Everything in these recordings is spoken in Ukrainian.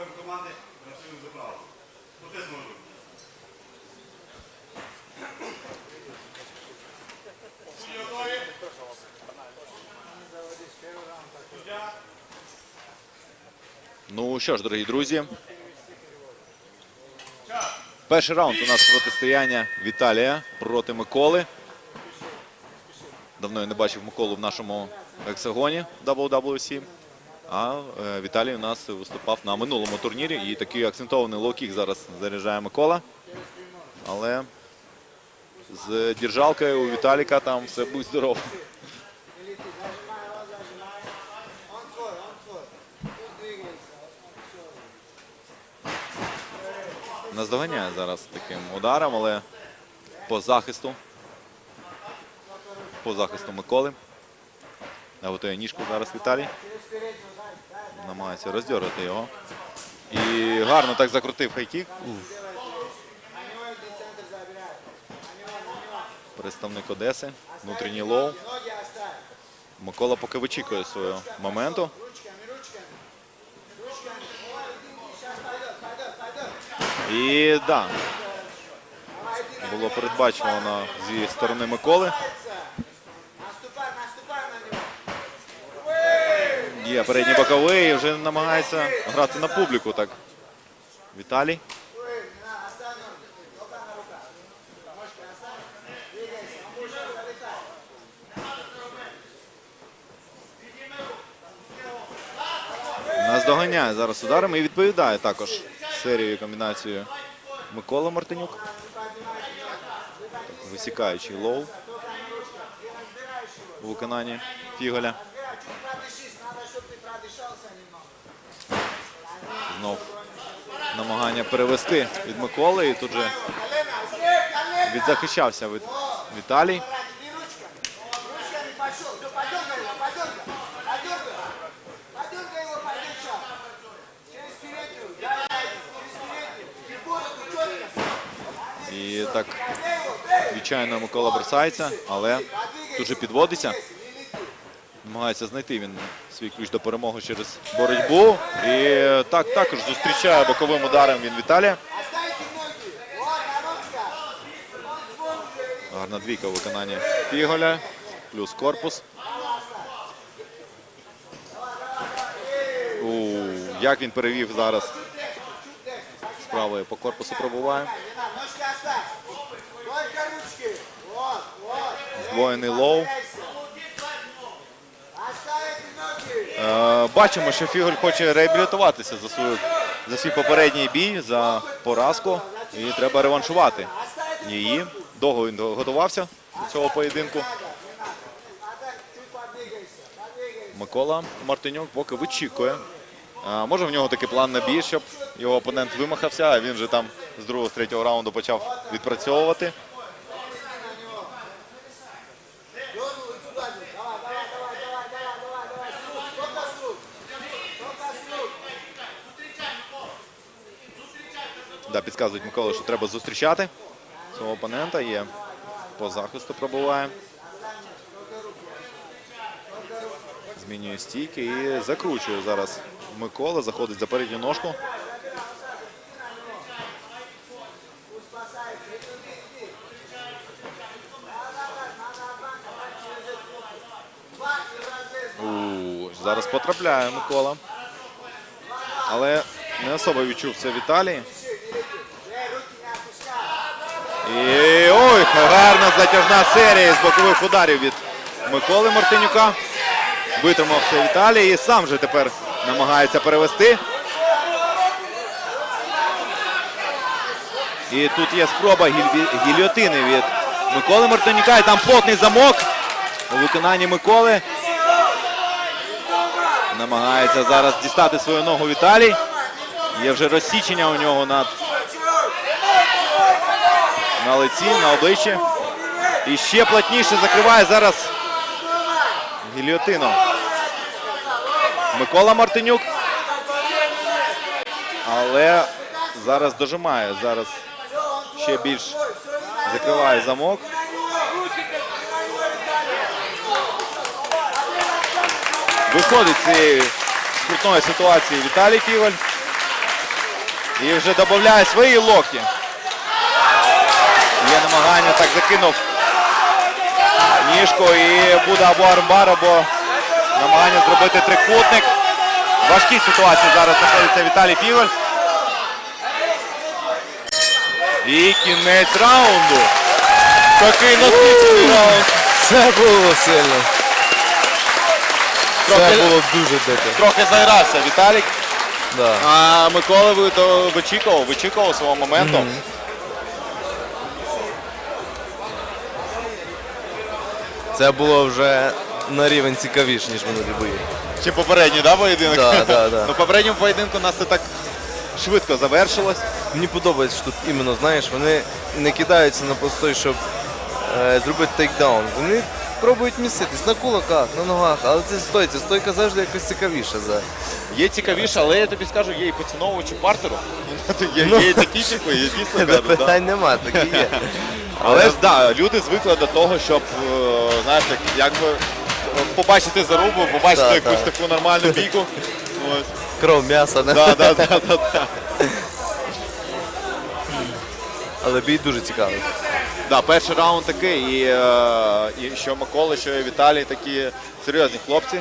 Слухаємо команди, працюємо за право. Потиснемо руку. Судді готові? Суддя. Ну що ж, дорогі друзі. Перший раунд у нас протистояння Віталія проти Миколи. Давно я не бачив Миколу в нашому гексагоні WWC. А е, Віталій у нас виступав на минулому турнірі. І такий акцентований лоу-кік зараз заряджає Микола. Але з держалкою у Віталіка там все будь здоров. Наздоганяє зараз таким ударом, але по захисту. По захисту Миколи. Готує ніжку зараз Віталій. Намагається роздьорити його. І гарно так закрутив хайкік. Представник Одеси. Внутрішній лоу. Микола поки вичікує свого моменту. І да, було передбачено зі сторони Миколи. Є передній боковий вже намагається грати на публіку. Так. Віталій. Ой, не надо, оставь ноги. Рука на руках. Ножки оставь. Двигайся, он будет залетать. Наздоганяє зараз ударами і відповідає також серією комбінацією Микола Мартинюк. Так, Висікаючий лоу у виконанні Фіголя. Знов намагання перевести від Миколи і тут же відзахищався від Віталій. І так відчайно Микола бросається, але тут же підводиться. Намагається знайти він свій ключ до перемоги через боротьбу. І так також зустрічає боковим ударом він Віталія. Гарна двійка у виконанні Фіголя, плюс корпус. У, як він перевів зараз з правої по корпусу пробуває. Не надо, бачимо, що Фіголь хоче реабілітуватися за свою за свій попередній бій, за поразку. І треба реваншувати її. Довго він готувався до цього поєдинку. Микола Мартинюк поки вичікує. А, може в нього такий план на бій, щоб його опонент вимахався, а він вже там з другого, з третього раунду почав відпрацьовувати. Да, підказують Микола, що треба зустрічати свого опонента. Є по захисту пробуває. Змінює стійки і закручує зараз Микола. Заходить за передню ножку. Зараз потрапляє Микола. Але не особо відчув це Віталій. І ой, гарна затяжна серія з бокових ударів від Миколи Мартинюка. Витримав це Віталій і сам же тепер намагається перевести. І тут є спроба гіль- гільйотини від Миколи Мартинюка. І там плотний замок у виконанні Миколи. Намагається зараз дістати свою ногу Віталій. Є вже розсічення у нього над на лиці, на обличчі. І ще плотніше закриває зараз гільйотину. Микола Мартинюк. Але зараз дожимає. Зараз ще більш закриває замок. Виходить з цієї скрутної ситуації Віталій Ківаль. І вже додає свої локті. Намагання, так закинув ніжку і буде або армбар, або намагання зробити трикутник. Важкій ситуації зараз знаходиться Віталій Півель. І кінець раунду. Такий насичений раунд. Це було сильно. Це було дуже дико. Трохи загрався Віталік. Да. А Микола ви- то вичікував, вичікував свого моменту. Це було вже на рівень цікавіше, ніж минулі бої. Чи попередній, да, поєдинок? Да, да, да. Ну, попередньому поєдинку у нас це так швидко завершилось. Мені подобається, що тут іменно, знаєш, вони не кидаються на постой, щоб е, зробити тейкдаун. Вони пробують міститись на кулаках, на ногах, але це стойці. Стойка завжди якось цікавіша. За... Є цікавіше, але я тобі скажу, є і поціновувачі партеру. Є, Ну. є і такі типи, є дійсно кажуть. Питань нема, такі є. Але ж да, люди звикли до того, щоб е, знаєш, як, якби е, побачити зарубу, побачити Да, якусь да. таку нормальну бійку. Ось. Кров м'яса, не? Да, да, да, да, да. але бій дуже цікавий. Да, перший раунд такий, і, е, і що Микола, що і Віталій такі серйозні хлопці.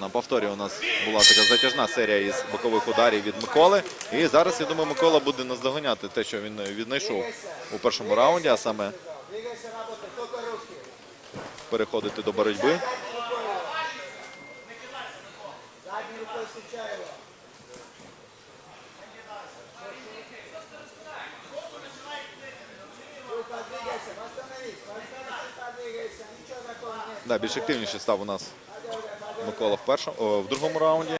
На повторі у нас була така затяжна серія із бокових ударів від Миколи. І зараз, я думаю, Микола буде наздоганяти те, що він віднайшов у першому раунді, а саме переходити до боротьби. Да, більш активніше став у нас Микола в першому, о, в другому раунді.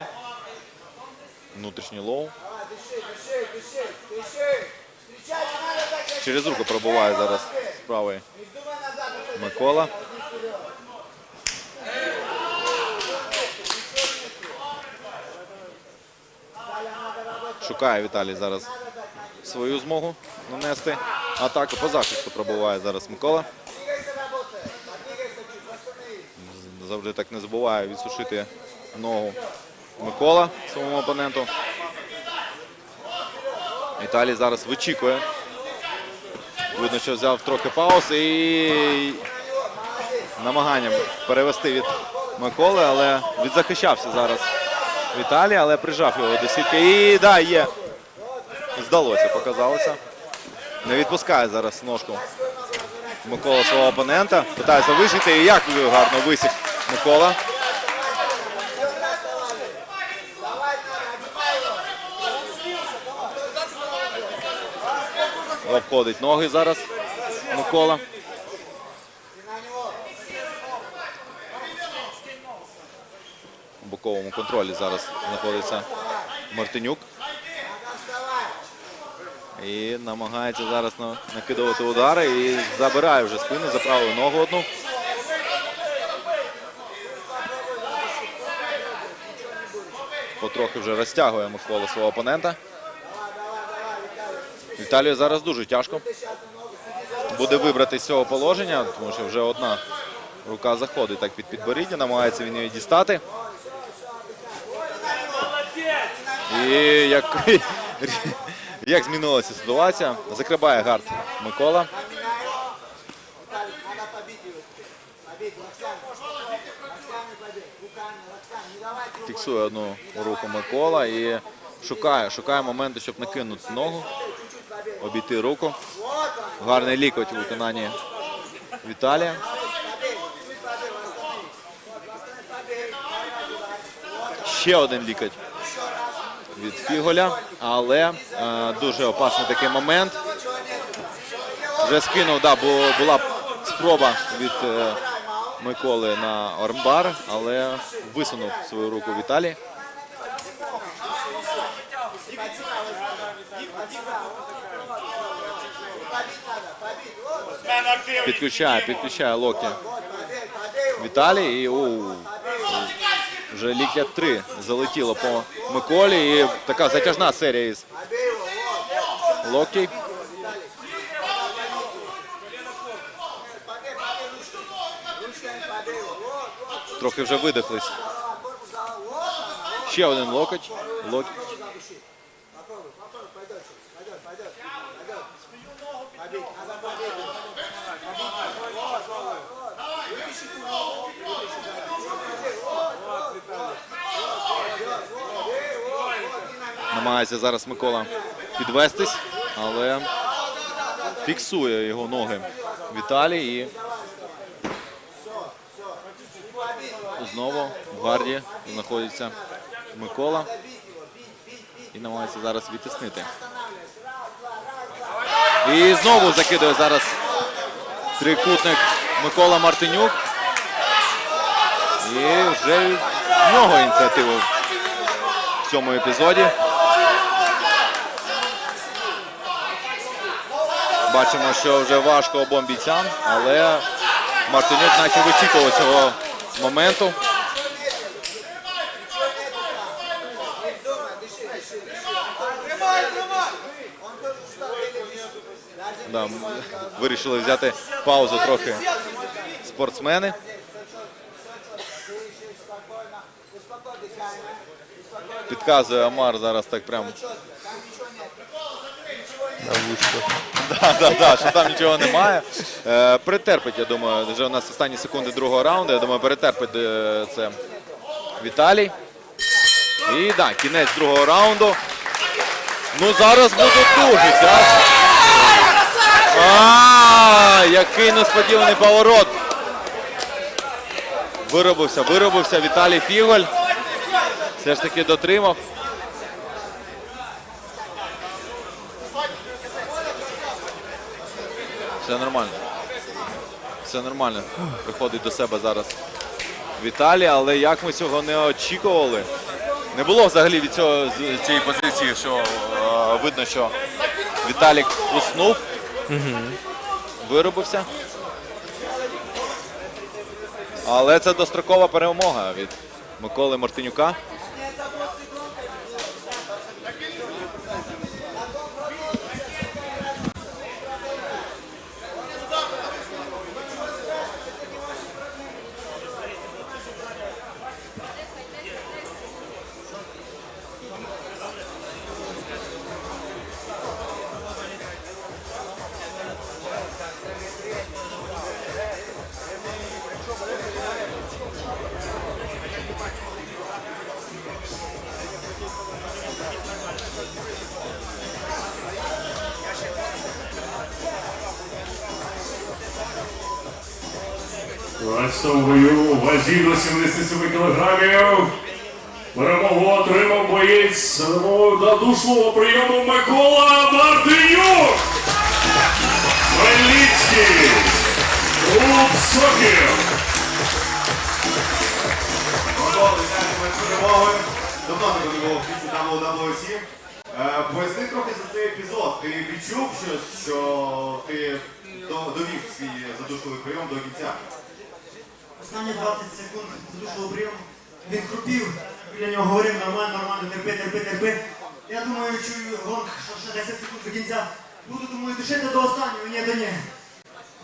Внутрішній лоу. Давай, дыши, дыши, дыши, дыши. Встречай, не надо так защищать. Через руку пробуває зараз з правої Не думай назад, а то Микола. Шукає Віталій зараз свою змогу нанести атаку. По захисту пробуває зараз Микола. Завжди так не забуває відсушити ногу Микола своєму опоненту. Віталій зараз вичікує. Видно, що взяв трохи пауз і намагання перевести від Миколи, але відзахищався зараз Віталій, але прижав його до сітки. І да, є. Здалося, показалося. Не відпускає зараз ножку Микола свого опонента. Питається висіти. І як гарно висік Микола. Обходить ноги зараз Микола. У боковому контролі зараз знаходиться Мартинюк. І намагається зараз накидувати удари і забирає вже спину за праву ногу одну. Потрохи вже розтягує Микола свого опонента. Віталію зараз дуже тяжко. Буде вибрати з цього положення, тому що вже одна рука заходить так під підборіддя, намагається він її дістати. І як, як змінилася ситуація, закриває гард Микола. Фіксує одну руку Микола і шукає, шукає моменти, щоб накинути ногу, обійти руку. Гарний лікоть у виконанні Віталія. Ще один лікоть від Фіголя, але е, дуже опасний такий момент. Вже скинув, да, бо була спроба від е, Миколи на армбар, але висунув свою руку Віталій. Підключає, підключає локті. Віталій і оу, вже ліктя три залетіло по Миколі. І така затяжна серія із Побей Вот, вот, вот. Эй, вот, вот, динамик. Намагається зараз Микола підвестись, але фіксує його ноги Віталій і знову в гарді знаходиться Микола і намагається зараз відтиснити. І знову закидує зараз трикутник Микола Мартинюк. І вже в нього ініціативу в цьому епізоді. Бачимо, що вже важко обом бійцям, але Мартинюк наче вичікував цього моменту. Не вздумай, дыши, дыши, дыши. Прямой, прямой. Он тоже устал, еле дышит. Даже Да, м- вирішили взяти паузу трохи спортсмени. спокойно. Успокой дыхание. Успокой Підказує Амар зараз так прям. Да, да, да, що там нічого немає. Е, перетерпить, я думаю, вже у нас останні секунди другого раунду. Я думаю, перетерпить е, це Віталій. І да, кінець другого раунду. Ну зараз буде дуже тяжко. А, який несподіваний поворот. Виробився, виробився Віталій Фіголь. Все ж таки дотримав. Все нормально. Все нормально. Приходить до себе зараз Віталій, але як ми цього не очікували. Не було взагалі від цього з цієї позиції, що е, видно, що Віталік уснув, виробився. Але це дострокова перемога від Миколи Мартинюка. Весовою у вазі до 77 кілограмів. Перемогу отримав боєць допомогою надушного прийому Микола Мартинюк. Хмельницький. Клуб Сокіл. Давно не було в фіці WWC. Е, Поясни трохи за цей епізод. Ти відчув щось, що ти довів свій задушливий прийом до кінця? Останні 20 секунд задушного прийому. Він хрупів, біля нього говорив нормально, нормально, терпи, терпи, терпи. Я думаю, чую гонг, що ще 10 секунд до кінця. Буду, думаю, душити до останнього, ні, то ні.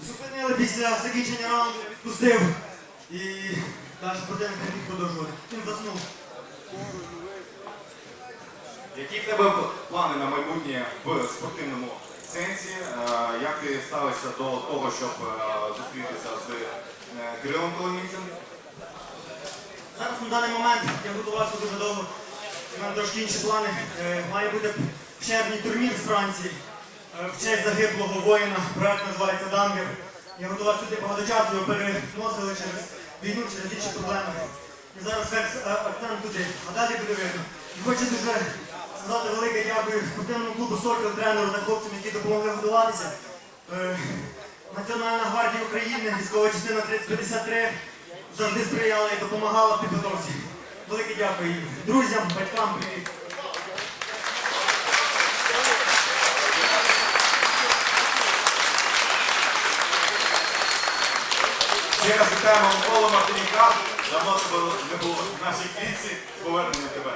Зупинили після закінчення раунду, відпустив. І далі противник не міг продовжувати. Він заснув. Які в тебе плани на майбутнє в спортивному сенсі? Е, Як ти ставишся до того, щоб е, зустрітися з Кирилом Коломійцем? Зараз на даний момент я готувався дуже довго. У мене трошки інші плани. Е, Має бути в турнір в Франції. Е, В честь загиблого воїна. Проект називається Дангер. Я готувався туди багато часу, його переносили через війну, через інші проблеми. І зараз е, акцент туди. А далі буде видно. І хочу дуже сказати велике дякую спортивному клубу Сокіл, тренеру та хлопцям, які допомогли готуватися. Національна гвардія України, військова частина 3053 завжди сприяла і допомагала в підготовці. Велике дякую їм. Друзям, батькам, привіт. Ще раз вітаємо Микола Мартинюка. Давно тебе не було в нашій клітці. З Повернення тебе.